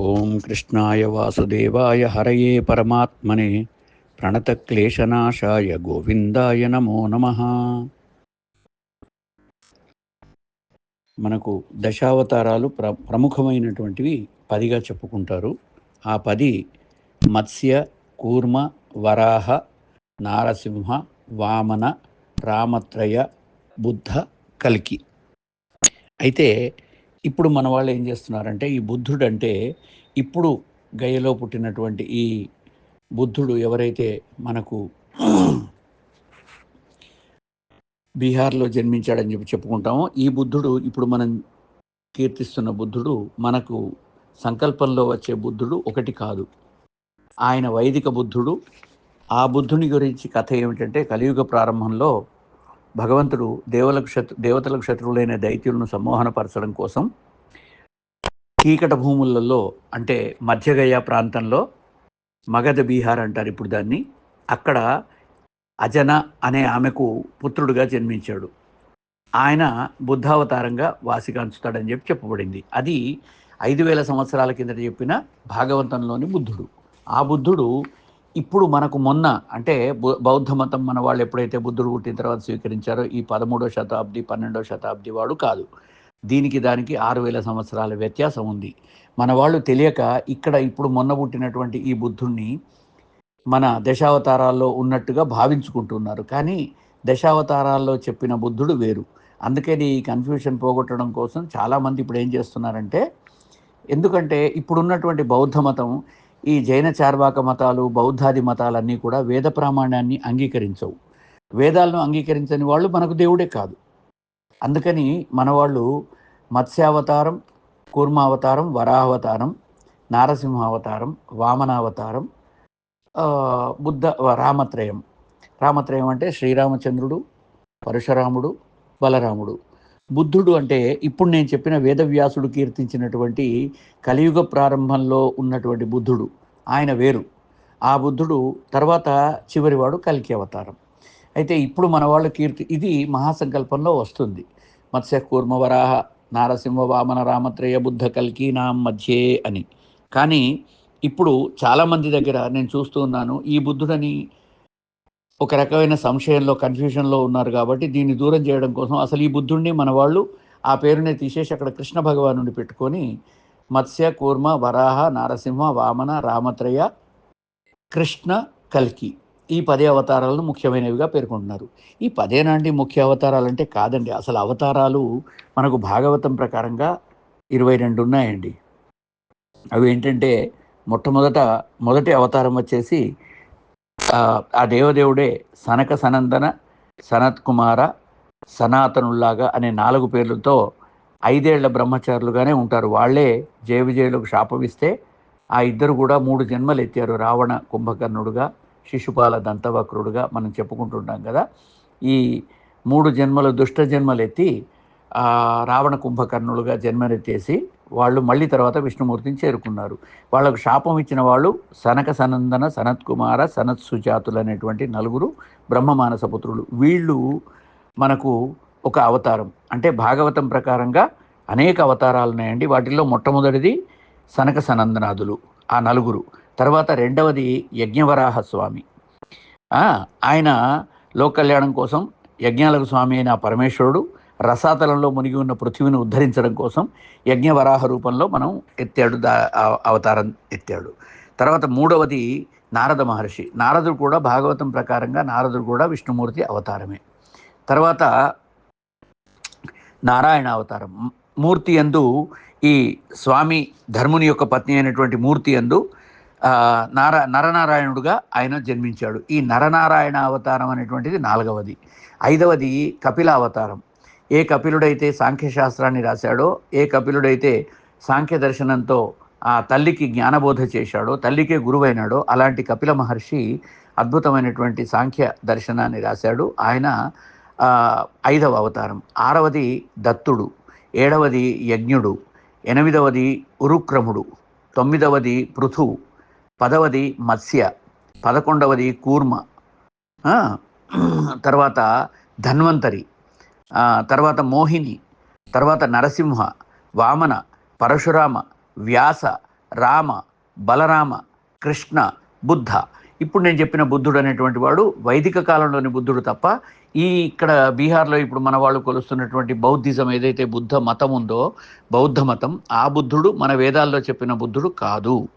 ఓం కృష్ణాయ వాసుదేవాయ హరయే పరమాత్మనే ప్రణతక్లేశనాశాయ గోవిందాయ నమో నమ. మనకు దశావతారాలు ప్ర ప్రముఖమైనటువంటివి పదిగా చెప్పుకుంటారు. ఆ పది మత్స్య కూర్మ వరాహ నారసింహ వామన రామత్రయ బుద్ధ కల్కి. అయితే ఇప్పుడు మన వాళ్ళు ఏం చేస్తున్నారంటే ఈ బుద్ధుడు అంటే ఇప్పుడు గయలో పుట్టినటువంటి ఈ బుద్ధుడు ఎవరైతే మనకు బీహార్లో జన్మించాడని చెప్పి చెప్పుకుంటామో ఈ బుద్ధుడు ఇప్పుడు మనం కీర్తిస్తున్న బుద్ధుడు మనకు సంకల్పంలో వచ్చే బుద్ధుడు ఒకటి కాదు. ఆయన వైదిక బుద్ధుడు. ఆ బుద్ధుని గురించి కథ ఏమిటంటే కలియుగ ప్రారంభంలో భగవంతుడు దేవలకు శత్రు దేవతలకు శత్రువులైన దైత్యులను సమ్మోహనపరచడం కోసం కీకట భూములలో అంటే మధ్యగయ ప్రాంతంలో మగధ బీహార్ అంటారు ఇప్పుడు దాన్ని అక్కడ అజన అనే ఆమెకు పుత్రుడుగా జన్మించాడు. ఆయన బుద్ధావతారంగా వాసికాంచుతాడని చెప్పి చెప్పబడింది. అది ఐదు వేల సంవత్సరాల కిందట చెప్పిన భాగవంతంలోని బుద్ధుడు. ఆ బుద్ధుడు ఇప్పుడు మనకు మొన్న అంటే బౌద్ధ మతం మన వాళ్ళు ఎప్పుడైతే బుద్ధుడు పుట్టిన తర్వాత స్వీకరించారో ఈ పదమూడో శతాబ్ది పన్నెండో శతాబ్ది వాడు కాదు. దీనికి దానికి ఆరు వేల సంవత్సరాల వ్యత్యాసం ఉంది. మన వాళ్ళు తెలియక ఇక్కడ ఇప్పుడు మొన్న పుట్టినటువంటి ఈ బుద్ధుణ్ణి మన దశావతారాల్లో ఉన్నట్టుగా భావించుకుంటున్నారు. కానీ దశావతారాల్లో చెప్పిన బుద్ధుడు వేరు. అందుకని ఈ కన్ఫ్యూషన్ పోగొట్టడం కోసం చాలామంది ఇప్పుడు ఏం చేస్తున్నారంటే ఎందుకంటే ఇప్పుడున్నటువంటి బౌద్ధ మతం ఈ జైన చార్వాక మతాలు బౌద్ధాది మతాలన్నీ కూడా వేద ప్రామాణ్యాన్ని అంగీకరించవు. వేదాలను అంగీకరించని వాళ్ళు మనకు దేవుడే కాదు. అందుకని మన వాళ్ళు మత్స్యావతారం కూర్మావతారం వరాహవతారం నారసింహావతారం వామనావతారం బుద్ధ రామత్రయం. రామత్రయం అంటే శ్రీరామచంద్రుడు పరశురాముడు బలరాముడు. బుద్ధుడు అంటే ఇప్పుడు నేను చెప్పిన వేదవ్యాసుడు కీర్తించినటువంటి కలియుగ ప్రారంభంలో ఉన్నటువంటి బుద్ధుడు. ఆయన వేరు. ఆ బుద్ధుడు తర్వాత చివరివాడు కల్కి అవతారం. అయితే ఇప్పుడు మన వాళ్ళు కీర్తి ఇది మహాసంకల్పంలో వస్తుంది. మత్స్య కూర్మ వరాహ నారసింహ వామన రామత్రేయ బుద్ధ కల్కి నాం మధ్యే అని. కానీ ఇప్పుడు చాలామంది దగ్గర నేను చూస్తూ ఉన్నాను ఈ బుద్ధుడని ఒక రకమైన సంశయంలో కన్ఫ్యూషన్లో ఉన్నారు కాబట్టి దీన్ని దూరం చేయడం కోసం అసలు ఈ బుద్ధుడిని మన వాళ్ళు ఆ పేరునే తీసేసి అక్కడ కృష్ణ భగవానుని పెట్టుకొని మత్స్య కూర్మ వరాహ నారసింహ వామన రామత్రయ కృష్ణ కల్కి ఈ పదే అవతారాలను ముఖ్యమైనవిగా పేర్కొంటున్నారు. ఈ పదేనాంటి ముఖ్య అవతారాలు అంటే కాదండి. అసలు అవతారాలు మనకు భాగవతం ప్రకారంగా ఇరవై రెండు ఉన్నాయండి. అవి ఏంటంటే మొట్టమొదట మొదటి అవతారం వచ్చేసి ఆ, దేవదేవుడే సనక సనందన సనత్ కుమార సనాతనుల్లాగా అనే నాలుగు పేర్లతో ఐదేళ్ళ బ్రహ్మచారులుగానే ఉంటారు. వాళ్ళే జయ విజయులకు శాపమిస్తే ఆ ఇద్దరు కూడా మూడు జన్మలు ఎత్తారు రావణ కుంభకర్ణుడుగా శిశుపాల దంతవక్రుడుగా మనం చెప్పుకుంటుంటాం కదా. ఈ మూడు జన్మలు దుష్ట జన్మలు ఎత్తి రావణ కుంభకర్ణులుగా జన్మనెత్తేసి వాళ్ళు మళ్ళీ తర్వాత విష్ణుమూర్తిని చేరుకున్నారు. వాళ్ళకు శాపం ఇచ్చిన వాళ్ళు సనక సనందన సనత్కుమార సనత్ సుజాతులు అనేటువంటి నలుగురు బ్రహ్మమానస పుత్రులు. వీళ్ళు మనకు ఒక అవతారం. అంటే భాగవతం ప్రకారంగా అనేక అవతారాలు ఉన్నాయండి వాటిల్లో మొట్టమొదటిది సనక సనందనాథులు ఆ నలుగురు. తర్వాత రెండవది యజ్ఞవరాహ స్వామి. ఆయన లోక కళ్యాణం కోసం యజ్ఞాలకు స్వామి అయిన పరమేశ్వరుడు రసాతలంలో మునిగి ఉన్న పృథ్వీని ఉద్ధరించడం కోసం యజ్ఞవరాహ రూపంలో మనం ఎత్తాడు దా అవతారం ఎత్తాడు. తర్వాత మూడవది నారద మహర్షి. నారదుడు కూడా భాగవతం ప్రకారంగా నారదుడు కూడా విష్ణుమూర్తి అవతారమే. తర్వాత నారాయణ అవతారం. మూర్తి యందు ఈ స్వామి ధర్ముని యొక్క పత్ని అయినటువంటి మూర్తి యందు నార నరనారాయణుడుగా ఆయన జన్మించాడు. ఈ నరనారాయణ అవతారం అనేటువంటిది నాలుగవది. ఐదవది కపిల అవతారం. ఏ కపిలుడైతే సాంఖ్యశాస్త్రాన్ని రాశాడో ఏ కపిలుడైతే సాంఖ్య దర్శనంతో ఆ తల్లికి జ్ఞానబోధ చేశాడో తల్లికే గురువైనాడో అలాంటి కపిల మహర్షి అద్భుతమైనటువంటి సాంఖ్య దర్శనాన్ని రాశాడు. ఆయన ఐదవ అవతారం. ఆరవది దత్తుడు ఏడవది యజ్ఞుడు ఎనిమిదవది ఉరుక్రముడు తొమ్మిదవది పృథు పదవది మత్స్య పదకొండవది కూర్మ తర్వాత ధన్వంతరి తర్వాత మోహిని తర్వాత నరసింహ వామన పరశురామ వ్యాస రామ బలరామ కృష్ణ బుద్ధ ఇప్పుడు నేను చెప్పిన బుద్ధుడు అనేటువంటి వాడు వైదిక కాలంలోని బుద్ధుడు తప్ప ఈ ఇక్కడ బీహార్లో ఇప్పుడు మన వాళ్ళు కొలుస్తున్నటువంటి బౌద్ధిజం ఏదైతే బుద్ధ మతం ఉందో బౌద్ధ మతం ఆ బుద్ధుడు మన వేదాల్లో చెప్పిన బుద్ధుడు కాదు.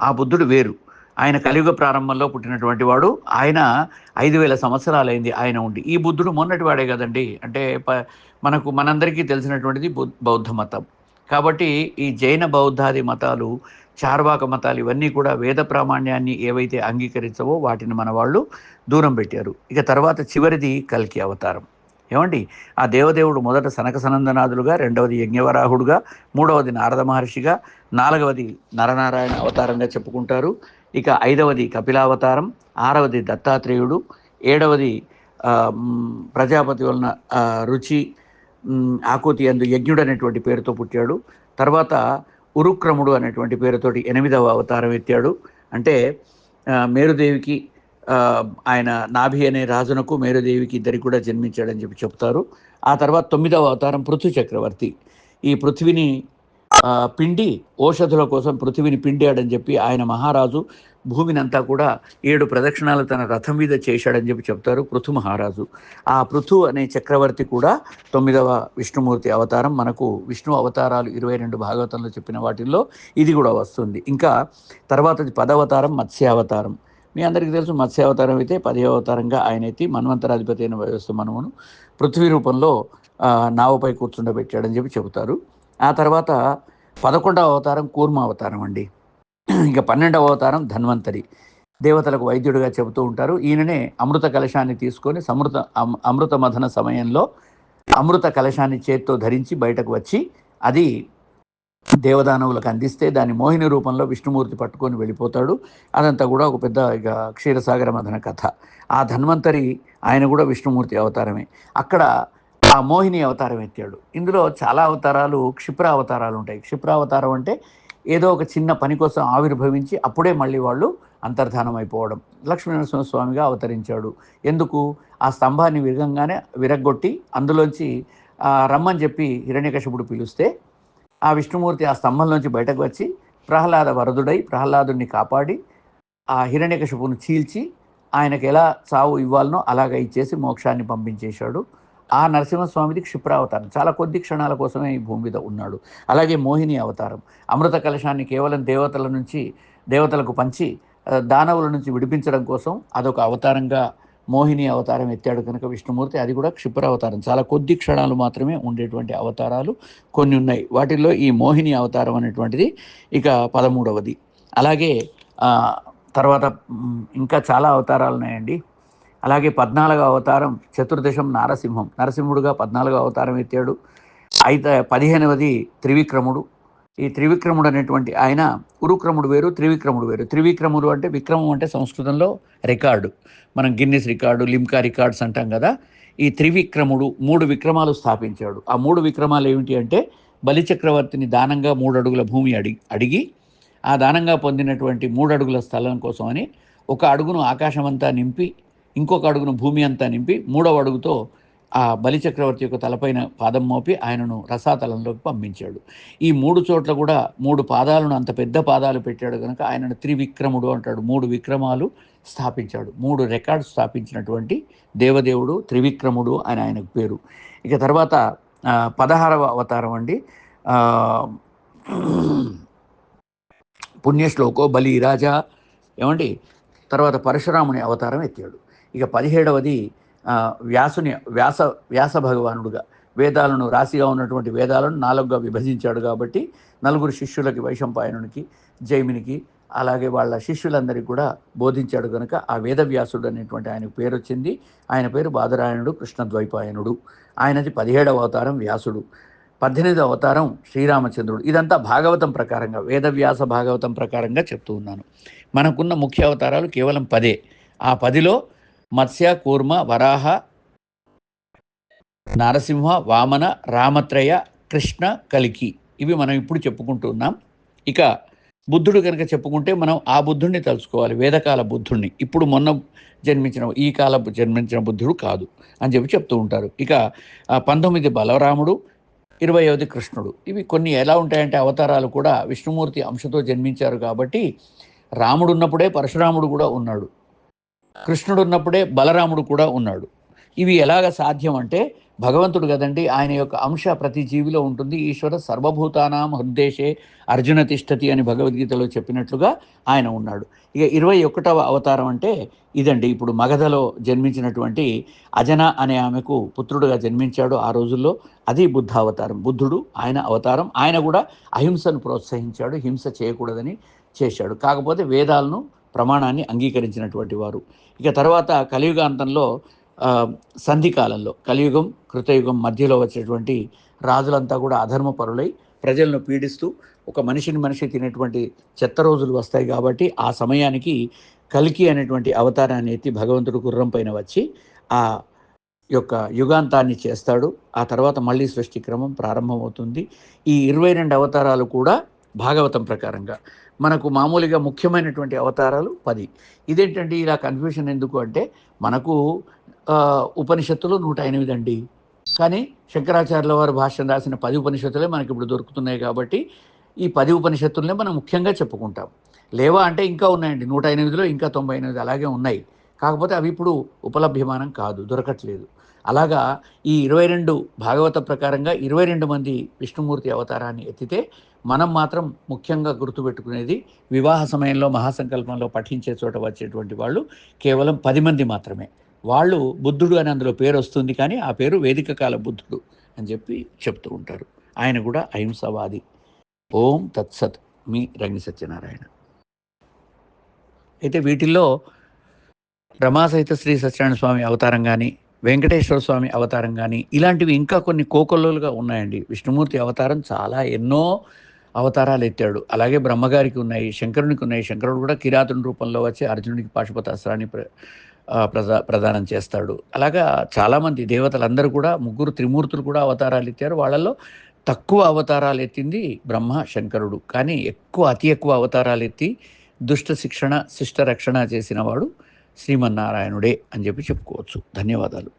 ఆ బుద్ధుడు వేరు. ఆయన కలియుగ ప్రారంభంలో పుట్టినటువంటి వాడు ఆయన ఐదు వేల సంవత్సరాలైంది ఆయన ఉండి. ఈ బుద్ధుడు మొన్నటి వాడే కదండి. అంటే ప- మనకు మనందరికీ తెలిసినటువంటిది బౌద్ధ మతం. కాబట్టి ఈ జైన బౌద్ధాది మతాలు చార్వాక మతాలు ఇవన్నీ కూడా వేద ప్రామాణ్యాన్ని ఏవైతే అంగీకరించవో వాటిని మన వాళ్ళు దూరం పెట్టారు. ఇక తర్వాత చివరిది కల్కి అవతారం. ఏమండి? ఆ దేవదేవుడు మొదట సనక సనందనాథులుగా రెండవది యజ్ఞవరాహుడుగా మూడవది నారద మహర్షిగా నాలుగవది నరనారాయణ అవతారంగా చెప్పుకుంటారు. ఇక ఐదవది కపిలావతారం ఆరవది దత్తాత్రేయుడు ఏడవది ప్రజాపతి వలన రుచి ఆకృతి అందు యజ్ఞుడు అనేటువంటి పేరుతో పుట్టాడు. తర్వాత ఉరుక్రముడు అనేటువంటి పేరుతోటి ఎనిమిదవ అవతారం ఎత్తాడు. అంటే మేరుదేవికి ఆయన నాభి అనే రాజునకు మేరుదేవికి ఇద్దరికి కూడా జన్మించాడని చెప్పి చెప్తారు. ఆ తర్వాత తొమ్మిదవ అవతారం పృథు చక్రవర్తి. ఈ పృథ్వీని పిండి ఓషధుల కోసం పృథ్వీని పిండాడని చెప్పి ఆయన మహారాజు భూమిని అంతా కూడా ఏడు ప్రదక్షిణాలు తన రథం మీద చేశాడని చెప్పి చెప్తారు పృథు మహారాజు. ఆ పృథు అనే చక్రవర్తి కూడా తొమ్మిదవ విష్ణుమూర్తి అవతారం మనకు విష్ణు అవతారాలు ఇరవై రెండు భాగవతంలో చెప్పిన వాటిల్లో ఇది కూడా వస్తుంది. ఇంకా తర్వాత పదవతారం మత్స్యావతారం. మీ అందరికీ తెలుసు మత్స్యావతారం అయితే పదవతారంగా అవతారంగా ఆయన అయితే మన్వంతరాధిపతి అయిన వ్యవస్థ మనమును పృథ్వీ రూపంలో నావపై కూర్చుండబెట్టాడని చెప్పి చెబుతారు. ఆ తర్వాత పదకొండవ అవతారం కూర్మ అవతారం అండి. ఇంకా పన్నెండవ అవతారం ధన్వంతరి. దేవతలకు వైద్యుడిగా చెబుతూ ఉంటారు. ఈయననే అమృత కలశాన్ని తీసుకొని సమృత అమృత మథన సమయంలో అమృత కలశాన్ని చేత్తో ధరించి బయటకు వచ్చి అది దేవదానవులకు అందిస్తే దాని మోహిని రూపంలో విష్ణుమూర్తి పట్టుకొని వెళ్ళిపోతాడు. అదంతా కూడా ఒక పెద్ద ఇక క్షీరసాగర మథన కథ. ఆ ధన్వంతరి ఆయన కూడా విష్ణుమూర్తి అవతారమే. అక్కడ ఆ మోహిని అవతారం ఎత్తాడు. ఇందులో చాలా అవతారాలు క్షిప్ర అవతారాలు ఉంటాయి. క్షిప్ర అవతారం అంటే ఏదో ఒక చిన్న పని కోసం ఆవిర్భవించి అప్పుడే మళ్ళీ వాళ్ళు అంతర్ధానం అయిపోవడం. లక్ష్మీనరసింహ స్వామిగా అవతరించాడు. ఎందుకు? ఆ స్తంభాన్ని విరగంగానే విరగ్గొట్టి అందులోంచి రమ్మని చెప్పి హిరణ్యకశపుడు పిలిస్తే ఆ విష్ణుమూర్తి ఆ స్తంభంలోంచి బయటకు వచ్చి ప్రహ్లాద వరదుడై ప్రహ్లాదుని కాపాడి ఆ హిరణ్యకశపును చీల్చి ఆయనకు ఎలా చావు ఇవ్వాలనో అలాగ ఇచ్చేసి మోక్షాన్ని పంపించేశాడు. ఆ నరసింహస్వామిది క్షిప్రావతారం. చాలా కొద్ది క్షణాల కోసమే ఈ భూమి మీద ఉన్నాడు. అలాగే మోహిని అవతారం. అమృత కలశాన్ని కేవలం దేవతల నుంచి దేవతలకు పంచి దానవుల నుంచి విడిపించడం కోసం అదొక అవతారంగా మోహిని అవతారం ఎత్తాడు కనుక విష్ణుమూర్తి. అది కూడా క్షిప్ర అవతారం చాలా కొద్ది క్షణాలు మాత్రమే ఉండేటువంటి అవతారాలు కొన్ని ఉన్నాయి. వాటిల్లో ఈ మోహిని అవతారం అనేటువంటిది ఇక పదమూడవది. అలాగే తర్వాత ఇంకా చాలా అవతారాలు ఉన్నాయండి. అలాగే పద్నాలుగో అవతారం చతుర్దశం నారసింహం. నరసింహుడుగా పద్నాలుగో అవతారం ఎత్తాడు. అయితే పదిహేనవది త్రివిక్రముడు. ఈ త్రివిక్రముడు అనేటువంటి ఆయన ఉరుక్రముడు వేరు త్రివిక్రముడు వేరు. త్రివిక్రముడు అంటే విక్రమం అంటే సంస్కృతంలో రికార్డు. మనం గిన్నిస్ రికార్డు లిమ్కా రికార్డ్స్ అంటాం కదా. ఈ త్రివిక్రముడు మూడు విక్రమాలు స్థాపించాడు. ఆ మూడు విక్రమాలు ఏమిటి అంటే బలిచక్రవర్తిని దానంగా మూడు అడుగుల భూమి అడిగి అడిగి ఆ దానంగా పొందినటువంటి మూడు అడుగుల స్థలం కోసమని ఒక అడుగును ఆకాశమంతా నింపి ఇంకొక అడుగును భూమి అంతా నింపి మూడవ అడుగుతో ఆ బలిచక్రవర్తి యొక్క తలపైన పాదం మోపి ఆయనను రసాతలంలోకి పంపించాడు. ఈ మూడు చోట్ల కూడా మూడు పాదాలను అంత పెద్ద పాదాలు పెట్టాడు కనుక ఆయనను త్రివిక్రముడు అంటాడు. మూడు విక్రమాలు స్థాపించాడు. మూడు రికార్డు స్థాపించినటువంటి దేవదేవుడు త్రివిక్రముడు అని ఆయనకు పేరు. ఇక తర్వాత పదహారవ అవతారం అండి. పుణ్యశ్లోకో బలి రాజా ఏమండి? తర్వాత పరశురాముని అవతారం ఎత్తాడు. ఇక పదిహేడవది వ్యాసుని వ్యాస వ్యాస భగవానుడుగా. వేదాలను రాశిగా ఉన్నటువంటి వేదాలను నాలుగుగా విభజించాడు కాబట్టి నలుగురు శిష్యులకి వైశంపాయనునికి జైమినికి అలాగే వాళ్ళ శిష్యులందరికీ కూడా బోధించాడు కనుక ఆ వేదవ్యాసుడు అనేటువంటి ఆయనకు పేరు వచ్చింది. ఆయన పేరు బాదరాయణుడు కృష్ణద్వైపాయనుడు. ఆయనది పదిహేడవ అవతారం వ్యాసుడు. పద్దెనిమిదవ అవతారం శ్రీరామచంద్రుడు. ఇదంతా భాగవతం ప్రకారంగా వేదవ్యాస భాగవతం ప్రకారంగా చెప్తూ ఉన్నాను. మనకున్న ముఖ్య అవతారాలు కేవలం పదే. ఆ పదిలో మత్స్య కూర్మ వరాహ నరసింహ వామన రామత్రయ కృష్ణ కలికి. ఇవి మనం ఇప్పుడు చెప్పుకుంటున్నాం ఇక బుద్ధుడు కనుక చెప్పుకుంటే మనం ఆ బుద్ధుడిని తలుచుకోవాలి. వేదకాల బుద్ధుడిని ఇప్పుడు మొన్న జన్మించిన ఈ కాల జన్మించిన బుద్ధుడు కాదు అని చెప్పి చెప్తూ ఉంటారు. ఇక పంతొమ్మిది బలరాముడు ఇరవయవది కృష్ణుడు. ఇవి కొన్ని ఎలా ఉంటాయంటే అవతారాలు కూడా విష్ణుమూర్తి అంశతో జన్మించారు కాబట్టి రాముడు ఉన్నప్పుడే పరశురాముడు కూడా ఉన్నాడు. కృష్ణుడు ఉన్నప్పుడే బలరాముడు కూడా ఉన్నాడు. ఇవి ఎలాగ సాధ్యం అంటే భగవంతుడు కదండి ఆయన యొక్క అంశ ప్రతి జీవిలో ఉంటుంది. ఈశ్వర సర్వభూతానాం హృద్దేశే అర్జున తిష్టతి అని భగవద్గీతలో చెప్పినట్లుగా ఆయన ఉన్నాడు. ఇక ఇరవై ఒకటవ అవతారం అంటే ఇదండి. ఇప్పుడు మగధలో జన్మించినటువంటి అజన అనే ఆమెకు పుత్రుడుగా జన్మించాడు ఆ రోజుల్లో. అది బుద్ధ అవతారం బుద్ధుడు ఆయన అవతారం. ఆయన కూడా అహింసను ప్రోత్సహించాడు. హింస చేయకూడదని చేశాడు. కాకపోతే వేదాలను ప్రమాణాన్ని అంగీకరించినటువంటి వారు. ఇక తర్వాత కలియుగాంతంలో సంధి కాలంలో కలియుగం కృతయుగం మధ్యలో వచ్చేటువంటి రాజులంతా కూడా అధర్మపరులై ప్రజలను పీడిస్తూ ఒక మనిషిని మనిషి తినేటువంటి చెత్త రోజులు వస్తాయి కాబట్టి ఆ సమయానికి కలికి అనేటువంటి అవతారాన్ని ఎత్తి భగవంతుడు గుర్రం పైన వచ్చి ఆ యొక్క యుగాంతాన్ని చేస్తాడు. ఆ తర్వాత మళ్ళీ సృష్టి క్రమం ప్రారంభమవుతుంది. ఈ ఇరవై రెండు అవతారాలు కూడా భాగవతం ప్రకారంగా. మనకు మామూలుగా ముఖ్యమైనటువంటి అవతారాలు పది. ఇదేంటండి ఇలా కన్ఫ్యూషన్ ఎందుకు అంటే మనకు ఉపనిషత్తులు నూట ఎనిమిది అండి. కానీ శంకరాచార్యుల వారు భాష్యం రాసిన పది ఉపనిషత్తులే మనకి ఇప్పుడు దొరుకుతున్నాయి కాబట్టి ఈ పది ఉపనిషత్తులనే మనం ముఖ్యంగా చెప్పుకుంటాం. లేవా అంటే ఇంకా ఉన్నాయండి. నూట ఎనిమిదిలో ఇంకా తొంభై ఎనిమిది అలాగే ఉన్నాయి. కాకపోతే అవి ఇప్పుడు ఉపలభ్యమానం కాదు దొరకట్లేదు. అలాగా ఈ ఇరవై రెండు భాగవత ప్రకారంగా ఇరవై రెండు మంది విష్ణుమూర్తి అవతారాన్ని ఎత్తితే మనం మాత్రం ముఖ్యంగా గుర్తుపెట్టుకునేది వివాహ సమయంలో మహాసంకల్పంలో పఠించే చోట వచ్చేటువంటి వాళ్ళు కేవలం పది మంది మాత్రమే. వాళ్ళు బుద్ధుడు అని అందులో పేరు వస్తుంది కానీ ఆ పేరు వేదిక కాల బుద్ధుడు అని చెప్పి చెప్తూ ఉంటారు. ఆయన కూడా అహింసవాది. ఓం తత్సత్. మీ రంగి సత్యనారాయణ. అయితే వీటిల్లో రమాసహిత శ్రీ సత్యనారాయణ స్వామి అవతారం కానీ వెంకటేశ్వర స్వామి అవతారం కానీ ఇలాంటివి ఇంకా కొన్ని కోకొల్లలుగా ఉన్నాయండి. విష్ణుమూర్తి అవతారం చాలా ఎన్నో అవతారాలు ఎత్తాడు. అలాగే బ్రహ్మగారికి ఉన్నాయి శంకరునికి ఉన్నాయి. శంకరుడు కూడా కిరాతుని రూపంలో వచ్చి అర్జునుడికి పాశుపతాస్త్రాన్ని ప్ర ప్రదా ప్రదానం చేస్తాడు. అలాగా చాలామంది దేవతలందరూ కూడా ముగ్గురు త్రిమూర్తులు కూడా అవతారాలు ఎత్తారు. వాళ్ళల్లో తక్కువ అవతారాలు ఎత్తింది బ్రహ్మ శంకరుడు. కానీ ఎక్కువ అతి ఎక్కువ అవతారాలు ఎత్తి దుష్ట శిక్షణ శిష్ట రక్షణ చేసిన వాడు శ్రీమన్నారాయణుడే అని చెప్పి చెప్పుకోవచ్చు. ధన్యవాదాలు.